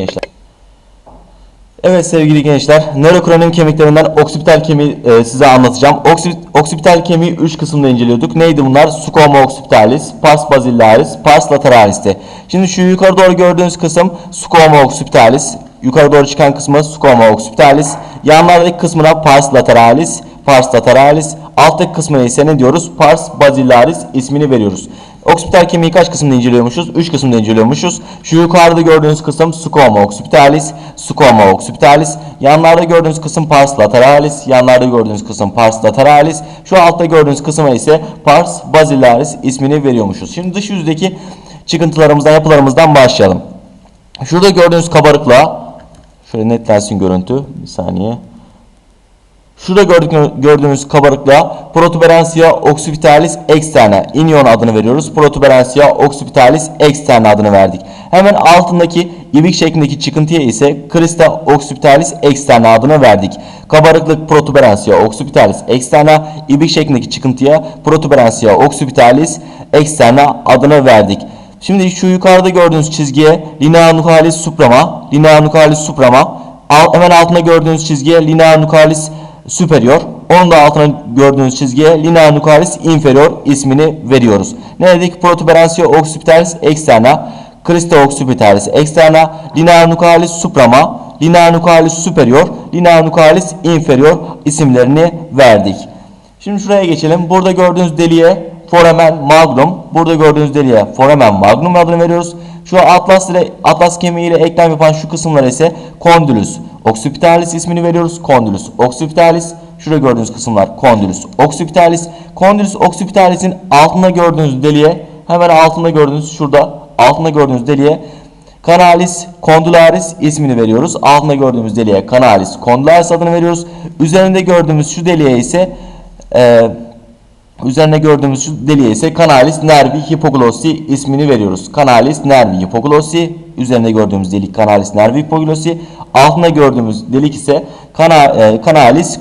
gençler. Evet sevgili gençler, nörokronim kemiklerinden oksipital kemiği e, size anlatacağım. Oksip, oksipital kemiği 3 kısımda inceliyorduk. Neydi bunlar? Squama occipitalis, pars basilaris, pars lateralis'ti. Şimdi şu yukarı doğru gördüğünüz kısım squama occipitalis. Yukarı doğru çıkan kısmı squama occipitalis. Yanlardaki kısmına pars lateralis, pars lateralis. Alttaki kısmına ise ne diyoruz? Pars basilaris ismini veriyoruz. Oksipital kemiği kaç kısımda inceliyormuşuz? 3 kısımda inceliyormuşuz. Şu yukarıda gördüğünüz kısım squama occipitalis, squama occipitalis. Yanlarda gördüğünüz kısım pars lateralis, yanlarda gördüğünüz kısım pars lateralis. Şu altta gördüğünüz kısma ise pars basilaris ismini veriyormuşuz. Şimdi dış yüzdeki çıkıntılarımızdan, yapılarımızdan başlayalım. Şurada gördüğünüz kabarıkla şöyle netlensin görüntü. Bir saniye. Şurada gördük, gördüğünüz kabarıklığa protuberantia occipitalis externa inion adını veriyoruz. Protuberantia occipitalis externa adını verdik. Hemen altındaki ibik şeklindeki çıkıntıya ise crista occipitalis externa adını verdik. Kabarıklık protuberantia occipitalis externa, ibik şeklindeki çıkıntıya protuberantia occipitalis externa adını verdik. Şimdi şu yukarıda gördüğünüz çizgiye linea nuchalis suprama, linea nuchalis suprama, hemen altında gördüğünüz çizgiye linea nuchalis superior. Onun da altına gördüğünüz çizgiye linea nuchalis inferior ismini veriyoruz. Ne dedik? Protuberantia occipitalis externa, crista occipitalis externa, linea nuchalis suprama, linea nuchalis superior, linea nuchalis inferior isimlerini verdik. Şimdi şuraya geçelim. Burada gördüğünüz deliğe foramen magnum. Burada gördüğünüz deliğe foramen magnum adını veriyoruz. Şu atlas ile atlas kemiği ile eklem yapan şu kısımlara ise condylus occipitalis ismini veriyoruz. Condylus occipitalis. Şurada gördüğünüz kısımlar condylus occipitalis. Condylus occipitalis'in altında gördüğünüz deliğe hemen altında gördüğünüz şurada altında gördüğünüz deliğe Canalis condularis ismini veriyoruz. Altında gördüğümüz deliğe Canalis condularis adını veriyoruz. Üzerinde gördüğümüz şu deliğe ise e, üzerinde gördüğümüz şu deliğe ise Canalis nervi hipoglossi ismini veriyoruz. Canalis nervi hipoglossi üzerinde gördüğümüz delik Canalis nervi hipoglossi altında gördüğümüz delik ise kana, e,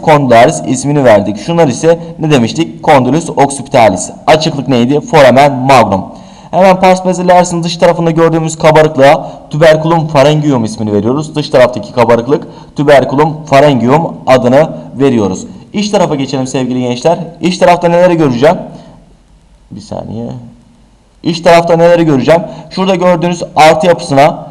condularis ismini verdik. Şunlar ise ne demiştik? Condylus occipitalis. Açıklık neydi? Foramen magnum. Hemen pars basilaris'in dış tarafında gördüğümüz kabarıklığa tuberculum pharyngeum ismini veriyoruz. Dış taraftaki kabarıklık tuberculum pharyngeum adını veriyoruz. İç tarafa geçelim sevgili gençler. İç tarafta neleri göreceğim? Bir saniye. İç tarafta neleri göreceğim? Şurada gördüğünüz artı yapısına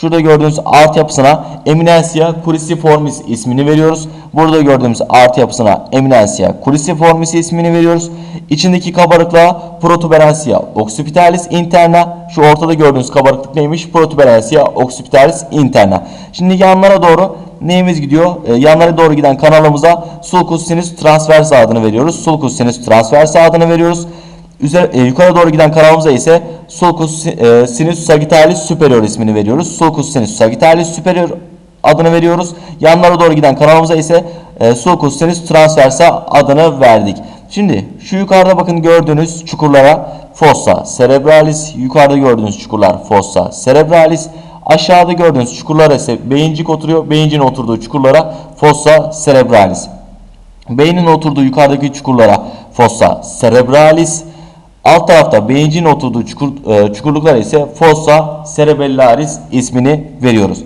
Şurada gördüğünüz artı yapısına Eminentia cruciformis ismini veriyoruz. Burada gördüğümüz artı yapısına Eminentia cruciformis ismini veriyoruz. İçindeki kabarıklığa Protuberantia occipitalis interna. Şu ortada gördüğünüz kabarıklık neymiş? Protuberantia occipitalis interna. Şimdi yanlara doğru neyimiz gidiyor? Ee, yanlara doğru giden kanalımıza sulcus sinus transversa adını veriyoruz. Sulcus sinus transversa adını veriyoruz. Üzer, e, yukarı doğru giden kanalımıza ise sulcus e, sinus sagittalis superior ismini veriyoruz. Sulcus sinus sagittalis superior adını veriyoruz. Yanlara doğru giden kanalımıza ise e, sulcus sinus transversa adını verdik. Şimdi şu yukarıda bakın gördüğünüz çukurlara fossa cerebralis, yukarıda gördüğünüz çukurlar fossa cerebralis, aşağıda gördüğünüz çukurlara ise beyincik oturuyor. Beyincin oturduğu çukurlara fossa cerebralis. Beynin oturduğu yukarıdaki çukurlara fossa cerebralis, Alt tarafta beyincin oturduğu çukur, e, çukurluklara ise fossa cerebellaris ismini veriyoruz.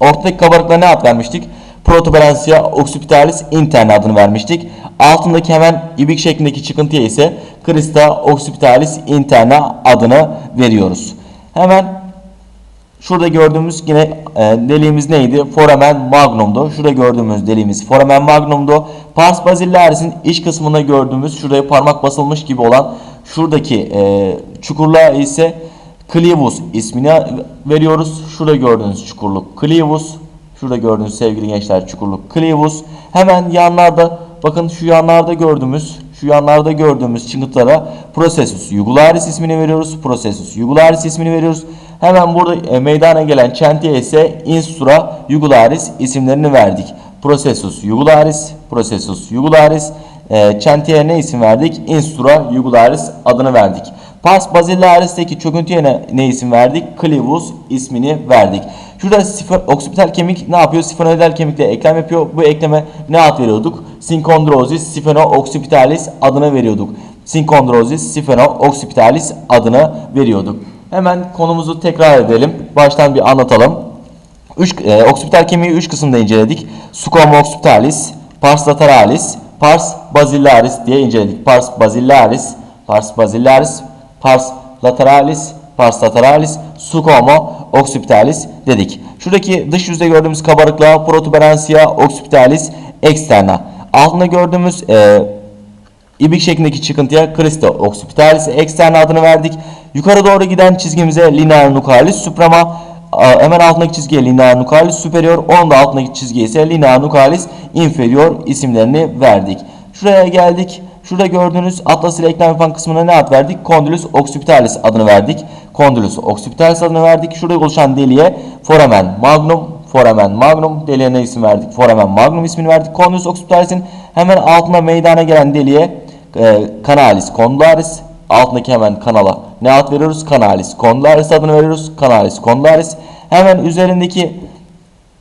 Ortadaki kabarıklara ne ad vermiştik? Protuberantia occipitalis interna adını vermiştik. Altındaki hemen ibik şeklindeki çıkıntıya ise crista occipitalis interna adını veriyoruz. Hemen şurada gördüğümüz yine e, deliğimiz neydi? Foramen magnumdu. Şurada gördüğümüz deliğimiz foramen magnumdu. Pars basilaris'in iç kısmında gördüğümüz şuraya parmak basılmış gibi olan şuradaki e, çukurluğa ise Clivus ismini veriyoruz. Şurada gördüğünüz çukurluk Clivus. Şurada gördüğünüz sevgili gençler çukurluk Clivus. Hemen yanlarda bakın şu yanlarda gördüğümüz şu yanlarda gördüğümüz çıkıntılara Processus jugularis ismini veriyoruz. Processus jugularis ismini veriyoruz. Hemen burada e, meydana gelen çentiye ise Instura jugularis isimlerini verdik. Processus jugularis, Processus jugularis, e, çentiye ne isim verdik? Instura jugularis adını verdik. Pars basilaris'teki çöküntüye ne, ne isim verdik? Clivus ismini verdik. Şurada sifon, oksipital kemik ne yapıyor? Sifonoidal kemikle eklem yapıyor. Bu ekleme ne ad veriyorduk? Sinkondrozis sifeno-occipitalis adını veriyorduk. Sinkondrozis sifeno-occipitalis adını veriyorduk. Hemen konumuzu tekrar edelim. Baştan bir anlatalım. Üç, e, oksipital kemiği 3 kısımda inceledik. Squama occipitalis, pars lateralis, pars basilaris diye inceledik. Pars basilaris, pars basilaris, pars lateralis, pars lateralis, squama occipitalis dedik. Şuradaki dış yüzde gördüğümüz kabarıklığa protuberantia occipitalis externa. Altında gördüğümüz e, İbik şeklindeki çıkıntıya Christo occipitalis externa adını verdik. Yukarı doğru giden çizgimize linear nucleus suprema a, hemen altındaki çizgiye linear nucleus superior, onun da altındaki çizgiye ise linear nucleus inferior isimlerini verdik. Şuraya geldik. Şurada gördüğünüz atlas ile eklem yapan kısmına ne ad verdik? Condylus occipitalis adını verdik. Condylus occipitalis adını verdik. Şurada oluşan deliğe foramen magnum, foramen magnum deliğe ne isim verdik? Foramen magnum ismini verdik. Condylus occipitalis'in hemen altına meydana gelen deliğe e, Canalis condularis altındaki hemen kanala ne ad veriyoruz? Canalis condularis adını veriyoruz. Canalis condularis hemen üzerindeki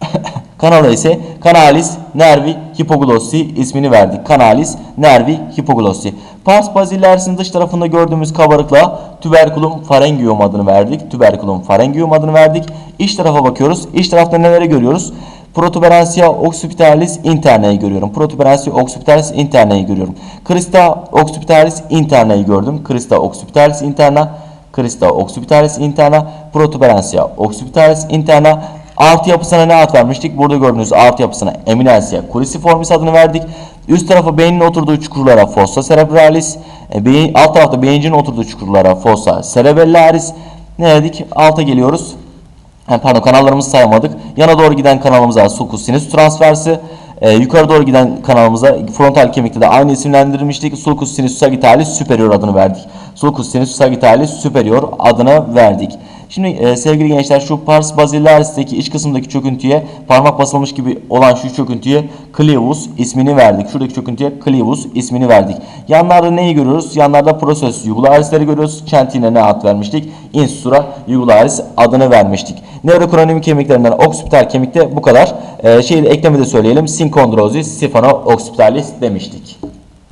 kanala ise Canalis nervi hipoglossi ismini verdik. Canalis nervi hipoglossi. Pars basilaris'in dış tarafında gördüğümüz kabarıkla tuberculum pharyngeum adını verdik. Tuberculum pharyngeum adını verdik. İç tarafa bakıyoruz. İç tarafta neleri görüyoruz? Protuberantia occipitalis interna'yı görüyorum. Protuberantia occipitalis interna'yı görüyorum. Crista occipitalis interna'yı gördüm. Crista occipitalis interna, Crista occipitalis interna, Protuberantia occipitalis interna. Artı yapısına ne ad vermiştik? Burada gördüğünüz artı yapısına eminentia cruciformis adını verdik. Üst tarafa beynin oturduğu çukurlara fossa cerebralis, e, beyin, alt tarafta beyincin oturduğu çukurlara fossa cerebellaris. Ne dedik? Alta geliyoruz. Pardon kanallarımızı saymadık. Yana doğru giden kanalımıza sulcus sinus transversi. Ee, yukarı doğru giden kanalımıza frontal kemikte de aynı isimlendirmiştik. Sulcus sinus sagittalis superior adını verdik. Sulcus sinus sagittalis superior adını verdik. Şimdi e, sevgili gençler şu pars basilaris'teki iç kısımdaki çöküntüye parmak basılmış gibi olan şu çöküntüye clivus ismini verdik. Şuradaki çöküntüye clivus ismini verdik. Yanlarda neyi görüyoruz? Yanlarda processus jugularis'leri görüyoruz. Çentine ne ad vermiştik? Insura jugularis adını vermiştik. Neurokronomi kemiklerinden occipital kemikte bu kadar. E, şeyi de eklemede söyleyelim. Sinkondrozi sifano occipitalis demiştik.